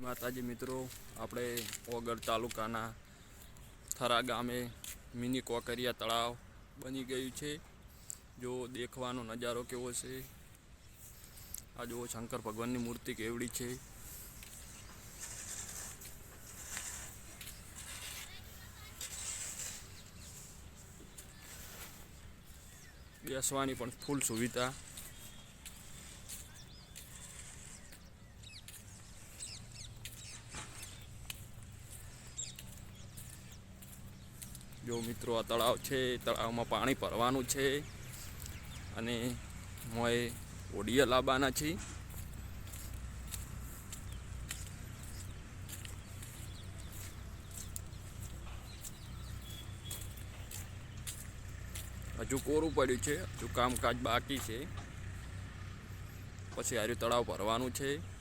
માતાજી મિત્રો. આપણે ઓગર તાલુકાના થરા ગામે મિની કોકરિયા તળાવ બની ગયું છે. જો દેખવાનો નજારો કેવો છે? આ જુઓ શંકર ભગવાનની મૂર્તિ કેવડી છે. બેસવાની પણ ફૂલ સુવિધા. જો મિત્રો, આ તળાવ છે તળાવમાં પાણી ભરવાનું છે અને મોએ ઓડિયા લાવવાના છે હજુ કોરું પડ્યું છે, હજુ કામકાજ બાકી છે. પછી આર્યું તળાવ ભરવાનું છે.